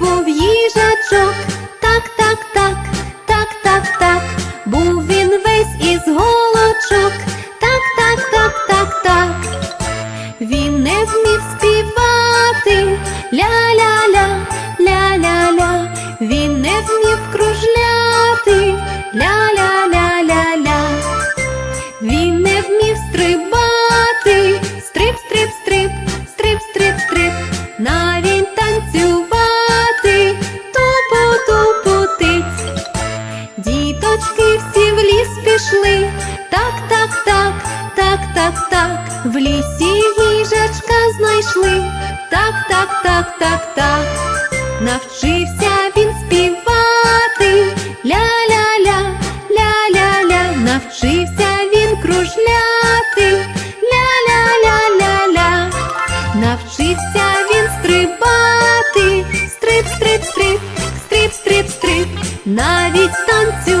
був їжачок, так, так, так, так, так, так, був він весь із голочок, так, так, так, так, так. Він не вмів співати ля-ля-ля, ля-ля-ля, він не вмів кружляти ля-ля-ля-ля-ля. Він не вмів стрибати, танцювати, тупу, тупу. Діточки всі в ліс пішли, так, так, так, так, так, так, в лісі їжачка знайшли, так, так, так, так, так, навчився він співати, ля-ля-ля, ля-ля-ля, навчився він кружляти, навіть танцювати.